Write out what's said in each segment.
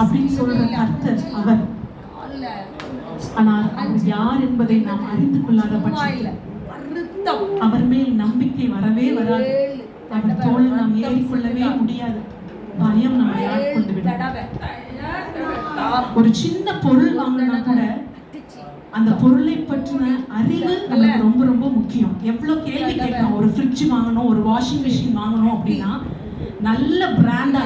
அப்படின்னு சொல்ற கர்த்தர் அவர். ஆனால் அவர் யார் என்பதை நாம் அறிந்து கொள்ளாத பட்சத்தில் அவர் மேல் நம்பிக்கை வரவே வராது. அவர் தோல் நாம் ஏறிக்கொள்ளவே முடியாது. பயம் நம்மை ஆட்கொண்டு விடும்? தடவை ஒரு சின்ன பொருள் வாங்கினா கூட அந்த பொருளை பற்றின அறிவு நமக்கு ரொம்ப ரொம்ப முக்கியம். எவ்வளவு கேள்வி கேட்கலாம் ஒரு ஃப்ரிட்ஜ் வாங்கணும் ஒரு வாஷிங் மிஷின் வாங்கணும் அப்படின்னா நல்ல பிராண்டா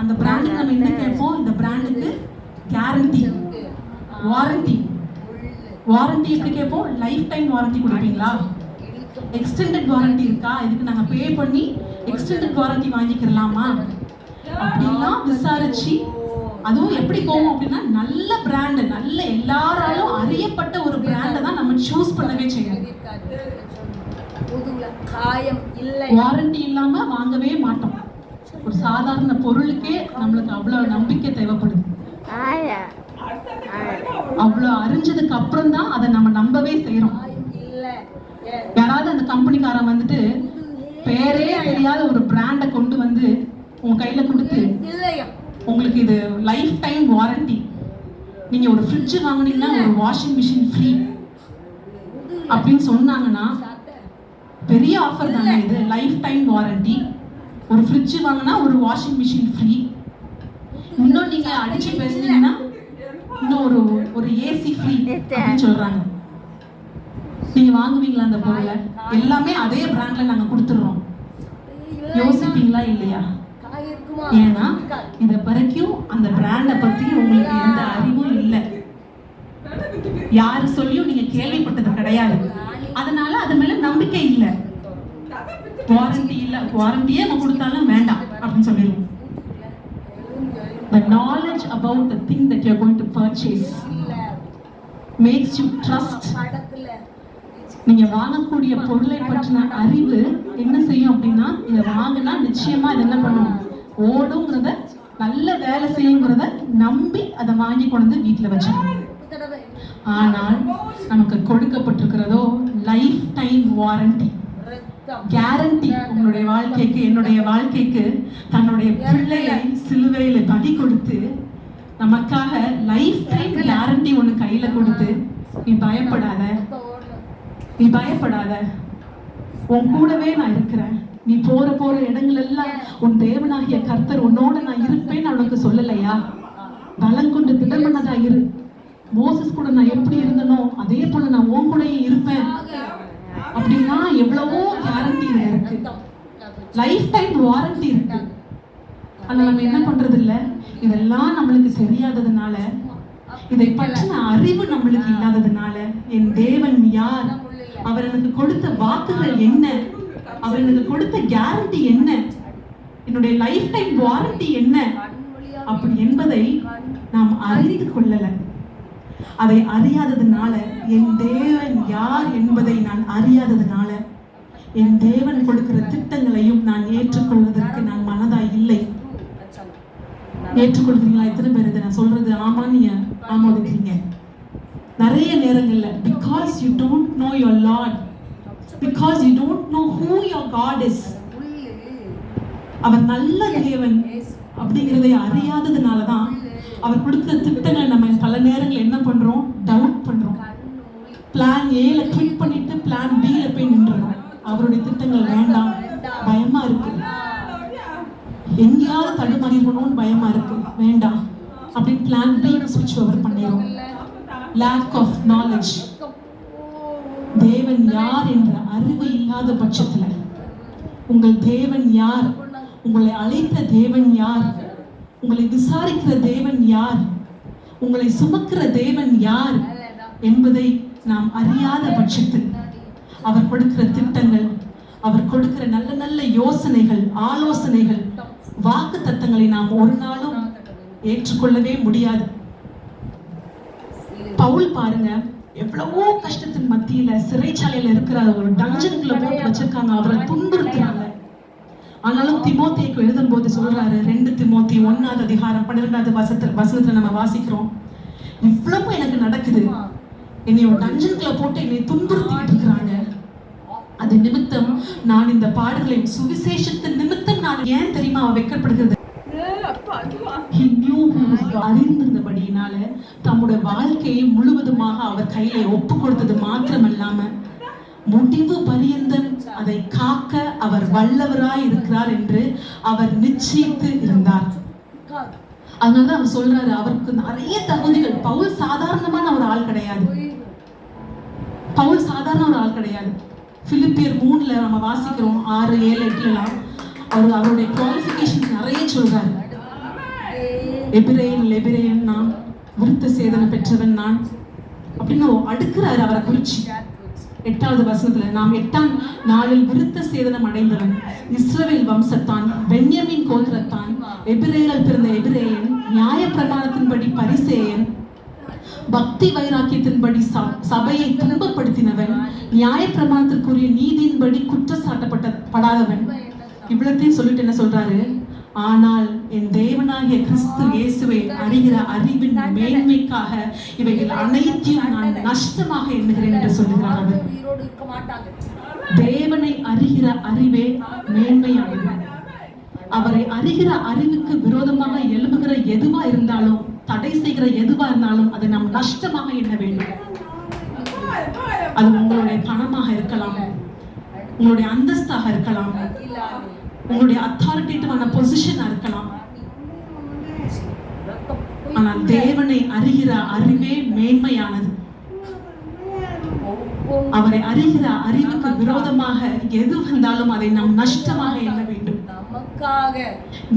அந்த பிராண்டுக்கு நம்ம என்ன கேட்போம்? இந்த பிராண்டுக்கு கேரண்டி வாரண்டி வாரண்டி எப்படி கேட்போம்? லைஃப் டைம் வாரண்டி கொடுப்பீங்களா? எக்ஸ்டெண்டட் வாரண்டி இருக்கா? இதுக்கு நாங்க பே பண்ணி எக்ஸ்டெண்டட் வாரண்டி வாங்கிக்கிறலாமா அப்படிலாம் விசாரிச்சு அதுவும் எப்படி போவோம் அப்படின்னா நல்ல பிராண்ட் நல்ல எல்லாராலும் அறியப்பட்ட ஒரு பிராண்டை தான் நம்ம சூஸ் பண்ணவே செய்யணும். முதுகுல காயம் இல்லை. வாரண்டி இல்லாம வாங்கவே மாட்டோம். ஒரு சாதாரண பொருளுக்கே நம்மளுக்கு அவ்வளவு நம்பிக்கை தேவைப்படுது. அவ்வளவு அறிஞ்சதுக்கு அப்புறம் தான் அதை நம்ம நம்பவே செய்யறோம் காயம் இல்லை. ஏ, யாராவது அந்த கம்பெனிக்காரன் வந்துட்டு பேரே தெரியாத ஒரு பிராண்டை கொண்டு வந்து உங்க கையில கொடுத்து உங்களுக்கு இது லைஃப் டைம் வாரண்டி நீங்க ஒரு ஃப்ரிட்ஜ் வாங்குனீங்கன்னா ஒரு வாஷிங் மிஷின் ஃப்ரீ அப்படின்னு சொன்னாங்கன்னா பெரிய ஆஃபர் தானே இது. லைஃப் டைம் வாரண்டி ஒரு ஃப்ரிட்ஜ் வாங்கினா ஒரு வாஷிங் மிஷின் ஃப்ரீ இன்னும் நீங்க அடிச்சு பேசுனீங்கன்னா இன்னும் ஒரு ஒரு ஏசி ஃப்ரீ அப்படின்னு சொல்றாங்க. நீங்க வாங்குவீங்களா அந்த பொருளை? எல்லாமே அதே பிராண்ட்ல நாங்க கொடுத்துடுறோம். யோசிப்பீங்களா இல்லையா? ஏன்னா இத வரைக்கும் அந்த பிராண்டை பத்தி உங்களுக்கு எந்த அறிவும் இல்லை. யாரு சொல்லியும் நீங்க கேள்விப்பட்டது கிடையாது அதனால அது மேல நம்பிக்கை இல்லை வாரண்டி இல்ல வாரண்டியே நம்ம கொடுத்தாலும் வேண்டாம் அப்படின்னு சொல்லிடுவோம் the knowledge about the thing that you're going to purchase makes you trust. நீங்க வாங்கக்கூடிய பொருளை பற்றின அறிவு என்ன செய்யும் அப்படின்னா இதை வாங்கினா நிச்சயமா இது என்ன பண்ணும்? ஓடுங்கிறத நல்ல வேலை செய்யுங்கிறத நம்பி அதை வாங்கி கொண்டு வந்து வீட்டுல வச்சிடணும். ஆனால் நமக்கு கொடுக்கப்பட்டிருக்கிறதோ லைஃப் டைம் வாரண்டி கேரண்டி உங்களுடைய வாழ்க்கைக்கு என்னுடைய வாழ்க்கைக்கு தன்னுடைய பிள்ளையை சிலுவையில பலி கொடுத்து நமக்காக லைஃப் டைம் கேரண்டி ஒன்று கையில கொடுத்து நீ பயப்படாத. நீ பயப்படாத. உன் கூடவே நான் இருக்கிறேன். நீ போற போற இடங்கள் எல்லாம் உன் தேவனாகிய கர்த்தர் உன்னோட நான் இருப்பேன்னு அவனுக்கு சொல்லலையா? பலம் கொண்டு திடமனதா இரு. மோசஸ் கூட நான் எப்படி இருந்தனோ அதே போல நான் உன் கூடயே இருப்பேன். அப்படின்னா எவ்வளவோ கேரண்டி இருக்கு. லைஃப் டைம் வாரண்டி இருக்கு. ஆனா நம்ம என்ன பண்றது இல்ல இதெல்லாம் நம்மளுக்கு தெரியாததுனால இதை பற்றின அறிவு நம்மளுக்கு இல்லாததுனால என் தேவன் யார்? அவர் எனக்கு கொடுத்த வாக்குகள் என்ன? அவர் எனக்கு கொடுத்த கேரண்டி என்ன? என்னுடைய லைஃப் டைம் வாரண்டி என்ன? அப்படி என்பதை நாம் அறிந்து கொள்ளல. அதை அறியாததுனால என் தேவன் யார் என்பதை நான் அறியாததுனால என் தேவன் கொடுக்கிற திட்டங்களையும் நான் ஏற்றுக்கொள்வதற்கு நான் மனதாய் இல்லை. ஏற்றுக்கொள்கிறீங்களா எத்தனை பேர் இதை நான் சொல்றது ஆமா நீங்க ஆமோதிக்கிறீங்க. நிறைய நேரங்கள்ல because you don't know your Lord because you don't know who your God is அவர் நல்ல தேவன் அப்படிங்கிறதை அறியாததுனால தான் அவர் கொடுத்த திட்டங்களை நம்ம பல நேரங்கள் என்ன பண்றோம்? டவுட் பண்றோம். பிளான் ஏல கிளிக் பண்ணிட்டு பிளான் பில போய் நின்றுறோம். அவருடைய திட்டங்கள் வேண்டாம். பயமா இருக்கு. எங்கேயாவது தடுமாறிடணும்னு பயமா இருக்கு. வேண்டாம். அப்படின்னு பிளான் பி சுவிட்ச் ஓவர் பண்ணிடும் லேக் ஆஃப் நாலேஜ் தேவன் யார் என்ற அறிவு இல்லாத பட்சத்தில் உங்கள் தேவன் யார்? உங்களை அழைத்த தேவன் யார்? உங்களை விசாரிக்கிற தேவன் யார்? உங்களை சுமக்கிற தேவன் யார்? என்பதை நாம் அறியாத பட்சத்தில் அவர் கொடுக்கிற திட்டங்கள் அவர் கொடுக்கிற நல்ல நல்ல யோசனைகள் ஆலோசனைகள் வாக்கு தத்தங்களை நாம் ஒரு நாளும் ஏற்றுக்கொள்ளவே முடியாது. பவுல் பாருங்க எவ்வளவோ கஷ்டத்தின் மத்தியில சிறைச்சாலையில இருக்கிற ஒரு டஞ்சனுக்குள்ள போட்டு வச்சிருக்காங்க. அவரை துன்புறுத்துறாங்க. ஆனாலும் திமோத்தேக்கு எழுதும் போது சொல்றாரு ரெண்டு திமோத்தி ஒன்னாவது அதிகாரம் பன்னிரெண்டாவது வசத்துல வசனத்துல நம்ம வாசிக்கிறோம். இவ்வளவு எனக்கு நடக்குது. என்னை ஒரு டஞ்சனுக்குள்ள போட்டு என்னை துன்புறுத்திக்கிட்டு இருக்கிறாங்க அது நிமித்தம் நான் இந்த பாடுகளை சுவிசேஷத்தின் நிமித்தம் நான் ஏன் தெரியுமா அவ வெட்கப்படுகிறது? அறிந்திருந்தபடியினால தம்முடைய வாழ்க்கையை முழுவதுமாக அவர் கையில ஒப்பு கொடுத்தது மாத்திரமல்லாம முடிவு பரியந்தம் அதை காக்க அவர் வல்லவராய் இருக்கிறார் என்று அவர் நிச்சயித்து இருந்தார். அதனால அவர் சொல்றாரு அவருக்கு நிறைய தகுதிகள். பவுல் சாதாரணமான ஒரு ஆள் கிடையாது. பவுல் சாதாரண ஒரு ஆள் கிடையாது. பிலிப்பியர் மூணுல நம்ம வாசிக்கிறோம் ஆறு ஏழு எட்டுலாம் அவர் அவருடைய குவாலிஃபிகேஷன் நிறைய சொல்றாரு. எபிரேயன் லெபிரேயன் நான் விருத்த சேதனை பெற்றவன் நான். அப்படின்னு அடுக்கிறாரு அவரை குறிச்சு. எட்டாவது வசனத்துல நாம் எட்டாம் நாளில் விருத்த சேதனம் அடைந்தவன் இஸ்ரவேல் வம்சத்தான் பென்யமின் கோத்திரத்தான் எபிரேயர்கள் பிறந்த எபிரேயன் நியாய பிரமாணத்தின்படி பரிசேயன் பக்தி வைராக்கியத்தின்படி ச- சபையை துன்பப்படுத்தினவன் நியாய பிரமாணத்திற்குரிய நீதியின்படி குற்றம் சாட்டப்பட்ட படாதவன். இவ்வளத்தையும் சொல்லிட்டு என்ன சொல்றாரு? ஆனால் என் தேவனாகிய கிறிஸ்து இயேசுவை அறிகிற அறிவின் மேன்மைக்காக இவைகள் அனைத்தையும் நான் நஷ்டமாக எண்ணுகிறேன் என்று சொல்லுகிறார் அவர். தேவனை அறிகிற அறிவே மேன்மையானது. அவரை அறிகிற அறிவுக்கு விரோதமாக எழும்புகிற எதுவா இருந்தாலும் தடை செய்கிற எதுவா இருந்தாலும் அதை நாம் நஷ்டமாக எண்ண வேண்டும். அது உங்களுடைய பணமாக இருக்கலாம். உங்களுடைய அந்தஸ்தாக இருக்கலாம். உங்களுடைய அத்தாரிட்டேட்டிவான பொசிஷனா இருக்கலாம். ஆனால் தேவனை அறிகிற அறிவே மேன்மையானது. அவரை அறிகிற அறிவுக்கு விரோதமாக எது வந்தாலும் அதை நாம் நஷ்டமாக எண்ண வேண்டும். நமக்காக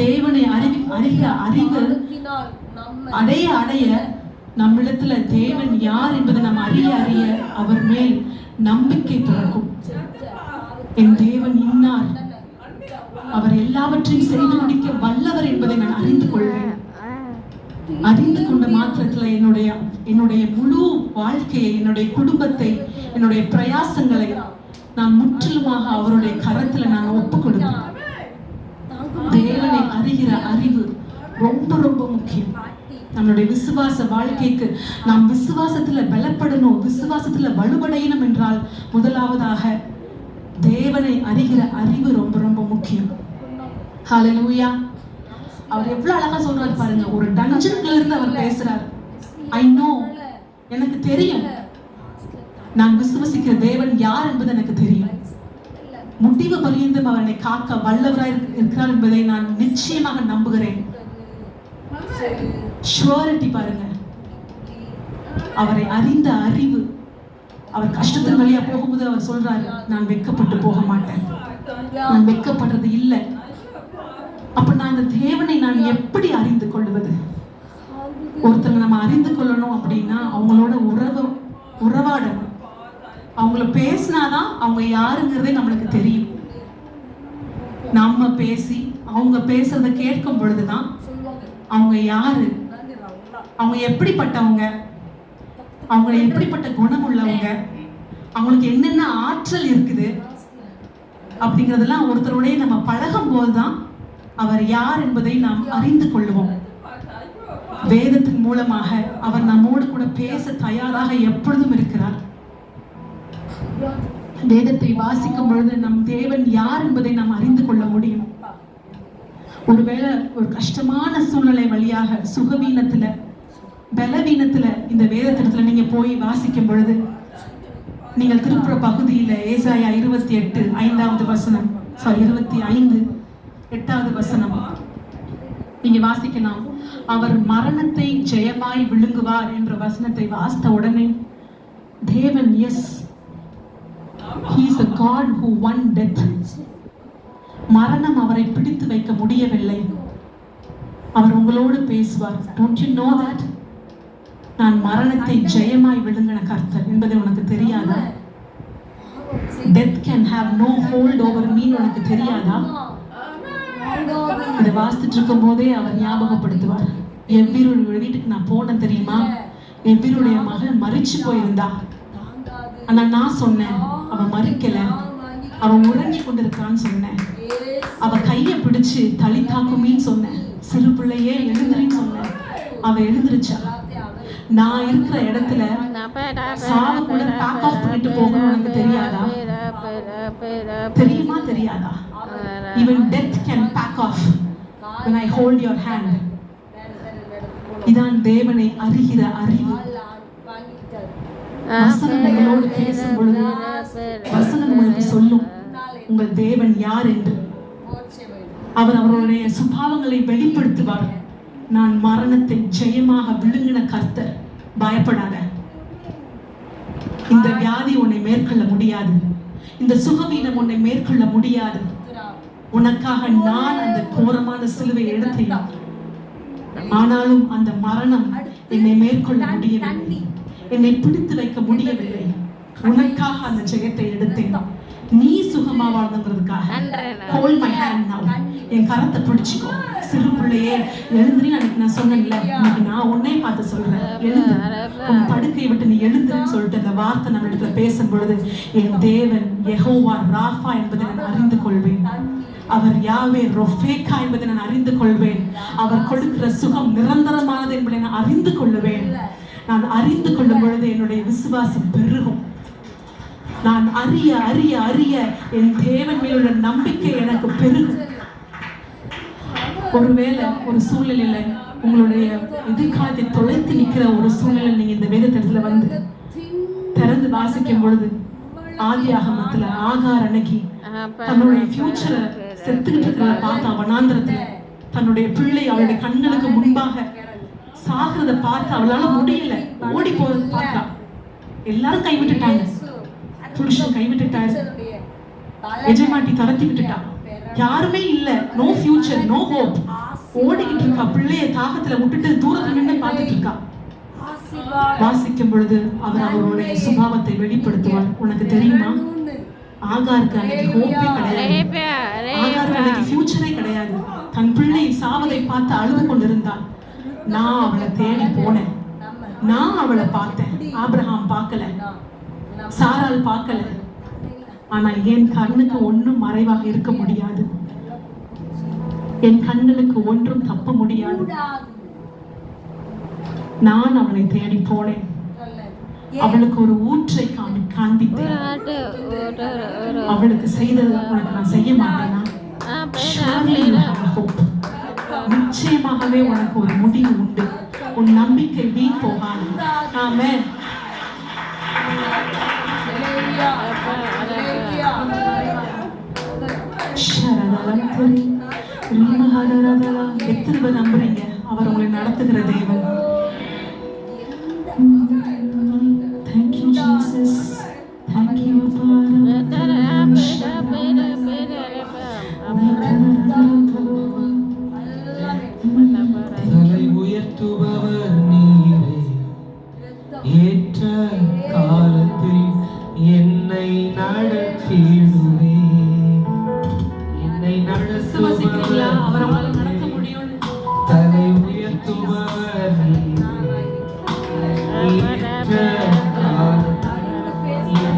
தேவனை அறிவி அறிகிற அறிவு அடைய அடைய நம்மிடத்துல தேவன் யார் என்பதை நாம் அறிய அறிய அவர் மேல் நம்பிக்கை பிறக்கும் என் தேவன் இன்னார். அவர் எல்லாவற்றையும் செய்து முடிக்க வல்லவர் என்பதை நான் அறிந்து கொள்வேன். அறிந்து கொண்ட மாத்திரத்துல என்னுடைய என்னுடைய முழு வாழ்க்கையை என்னுடைய குடும்பத்தை என்னுடைய பிரயாசங்களை நான் முற்றிலுமாக அவருடைய கரத்துல நான் ஒப்பு கொடுப்பேன் தேவனை அறிகிற அறிவு ரொம்ப ரொம்ப முக்கியம். நம்மளுடைய விசுவாச வாழ்க்கைக்கு நாம் விசுவாசத்துல பலப்படணும் விசுவாசத்துல வலுவடையணும் என்றால் முதலாவதாக தேவனை அறிகிற அறிவு ரொம்ப ரொம்ப முக்கியம். ஹலலூயா அவர் எவ்வளவு அழகா சொல்றாரு பாருங்க. ஒரு டஞ்சன்ல இருந்து அவர் பேசுறாரு. ஐ நோ எனக்கு தெரியும். நான் விசுவசிக்கிற தேவன் யார் என்பது எனக்கு தெரியும். முடிவு பரியந்தும் அவனை காக்க வல்லவராய் இருக்கிறார் என்பதை நான் நிச்சயமாக நம்புகிறேன். ஷுவரிட்டி பாருங்க. அவரை அறிந்த அறிவு அவர் கஷ்டத்தின் வழியா போகும்போது அவர் சொல்றாரு நான் வெட்கப்பட்டு போக மாட்டேன். நான் வெட்கப்படுறது இல்லை. அப்ப நான் இந்த தேவனை நான் எப்படி அறிந்து கொள்வது? ஒருத்தங்க நம்ம அறிந்து கொள்ளணும் அப்படின்னா அவங்களோட உறவு உறவாடணும். அவங்கள பேசினாதான் அவங்க யாருங்கிறதே நம்மளுக்கு தெரியும். நம்ம பேசி அவங்க பேசுறத கேட்கும் பொழுதுதான் அவங்க யாரு? அவங்க எப்படிப்பட்டவங்க? அவங்க எப்படிப்பட்ட குணம் உள்ளவங்க அவங்களுக்கு என்னென்ன ஆற்றல் இருக்குது? அப்படிங்கிறதெல்லாம் ஒருத்தருடைய நம்ம பழகும் போதுதான் அவர் யார் என்பதை நாம் அறிந்து கொள்வோம். வேதத்தின் மூலமாக அவர் நம்மோடு கூட பேச தயாராக எப்பொழுதும் இருக்கிறார். வேதத்தை வாசிக்கும் பொழுது நம் தேவன் யார் என்பதை நாம் அறிந்து கொள்ள முடியும். ஒருவேளை ஒரு கஷ்டமான சூழ்நிலை வழியாக சுகவீனத்துல பலவீனத்துல இந்த வேதத்திடத்துல நீங்க போய் வாசிக்கும் பொழுது நீங்கள் திருப்புற பகுதியில ஏசாயா இருபத்தி எட்டு ஐந்தாவது வசனம் சாரி இருபத்தி ஐந்து எட்டாவது வசனம். நீங்க வாசிக்கலாம். அவர் மரணத்தை ஜெயமாய் விழுங்குவார் என்ற வசனத்தை வாசித்த உடனே தேவன் yes he's a God who won death மரணம் அவரை பிடித்து வைக்க முடியவில்லை. அவர் உங்களோடு பேசுவார். டோன்ட் யூ நோ தட் நான் மரணத்தை ஜெயமாய் விழுங்கின கர்த்தர் என்பதை உனக்கு தெரியாதா? Death can have no hold over me உனக்கு தெரியாதா? அதை வாசித்துட்டு இருக்கும் போதே அவர் ஞாபகப்படுத்துவார். எவ்வீருடைய வீட்டுக்கு நான் போனேன் தெரியுமா? எவ்வீருடைய மகன் மறிச்சு போயிருந்தா. ஆனா நான் சொன்னேன் அவன் மறிக்கல. அவன் உறங்கி கொண்டிருக்கான்னு சொன்னேன். அவ கையை பிடிச்சு தளி தாக்குமின்னு சொன்னேன். சிறு பிள்ளையே எழுந்துருன்னு சொன்னேன். அவ எழுந்திருச்சா? நான் இருக்கிற இடத்துல சாவு கூட பேக் ஆஃப் பண்ணிட்டு போகணும் எனக்கு தெரியாதா? தெரியுமா தெரியாதா? இவன் death can back off when I hold your hand இதான் தேவனை அறிகிற அறிவு. உங்களோடு பேசும் பொழுது வசனம் உங்களுக்கு சொல்லும் உங்கள் தேவன் யார் என்று? அவர் அவருடைய சுபாவங்களை வெளிப்படுத்துவார். நான் மரணத்தை ஜெயமாக விழுங்கின கர்த்தர் பயப்படாத. இந்த வியாதி உன்னை மேற்கொள்ள முடியாது. இந்த சுகவீனம் உன்னை மேற்கொள்ள முடியாது. உனக்காக நான் அந்த கோரமான சிலுவை எடுத்தேன். ஆனாலும் அந்த மரணம் என்னை மேற்கொள்ள முடியவில்லை. என்னை பிடித்து வைக்க முடியவில்லை. உனக்காக அந்த ஜெயத்தை எடுத்தேன். நீ சுகமா வாழ்ந்துங்கிறதுக்காக ஹோல் மை ஹேண்ட் now. என் கரத்தை பிடிச்சிக்கோ. சிறு பிள்ளையே எழுந்திரி அன்னைக்கு நான் சொன்னேன்ல இன்னைக்கு நான் உன்னை பார்த்து சொல்றேன். எழுந்து. உன் படுக்கையை விட்டு நீ எழுந்துன்னு சொல்லிட்டு அந்த வார்த்தை நம்ம இடத்துல பேசும் பொழுது என் தேவன் எஹோவா ராஃபா என்பதை நான் அறிந்து கொள்வேன். அவர் யாவே ரொஃபேக்கா என்பதை நான் அறிந்து கொள்வேன். அவர் கொடுக்கிற சுகம் நிரந்தரமானது என்பதை நான் அறிந்து கொள்ளுவேன். நான் அறிந்து கொள்ளும் பொழுது என்னுடைய விசுவாசம் பெருகும். நான் அறிய அறிய அறிய என் தேவன் மேலுள்ள நம்பிக்கை எனக்கு பெருகும். ஒருவேளை ஒரு சூழ்நிலையில உங்களுடைய எதிர்காலத்தை தொலைத்து நிக்கிற ஒரு சூழ்நிலை நீங்க இந்த வேதத்திடத்துல வந்து திறந்து வாசிக்கும் பொழுது ஆதி ஆகமத்துல ஆகார் அன்னைக்கு தன்னுடைய ஃபியூச்சரை செத்துக்கிட்டு இருக்கிறத பார்த்தா தன்னுடைய பிள்ளை அவளுடைய கண்களுக்கு முன்பாக சாகிறத பார்த்து அவளால முடியல. ஓடி போறத பார்த்தா எல்லாரும் கைவிட்டுட்டாங்க. புருஷன் கைவிட்டுட்டாரு. எஜமாட்டி தரத்தி விட்டுட்டா. யாருமே இல்ல. நோ ஃபியூச்சர் நோ ஹோப் ஓடிக்கிட்டு இருக்கா. பிள்ளைய தாகத்துல விட்டுட்டு தூரத்துல நின்று பார்த்துட்டு இருக்கா. வாசிக்கும் பொழுது அவர் அவருடைய சுபாவத்தை வெளிப்படுத்துவார். உனக்கு தெரியுமா? ஆகாருக்கு அன்னைக்கு ஹோப்பே கிடையாது. ஆகாருக்கு அன்னைக்கு ஃபியூச்சரே கிடையாது. தன் பிள்ளை சாவதை பார்த்து அழுது கொண்டிருந்தாள் நான் அவளை தேடி போனேன். நான் அவளை பார்த்தேன். ஆபிரகாம் பார்க்கல. சாரால் பார்க்கல. ஆனா என் கண்ணுக்கு ஒண்ணும் மறைவாக இருக்க முடியாது. என் கண்களுக்கு ஒன்றும் தப்ப முடியாது. நான் அவனை தேடி போனேன். அவளுக்கு ஒரு ஊற்றை காண்பி காண்பித்தேன். அவளுக்கு செய்தது உனக்கு நான் செய்ய மாட்டேனா. நிச்சயமாகவே உனக்கு ஒரு முடிவு உண்டு. உன் நம்பிக்கை வீண் போகாது. ரீமஹரரதலா. எத்தனை நம்புறீங்க? அவர் உங்களை நடத்துகிற தேவன் Thank you, Father.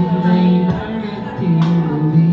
காலத்தில் என்னை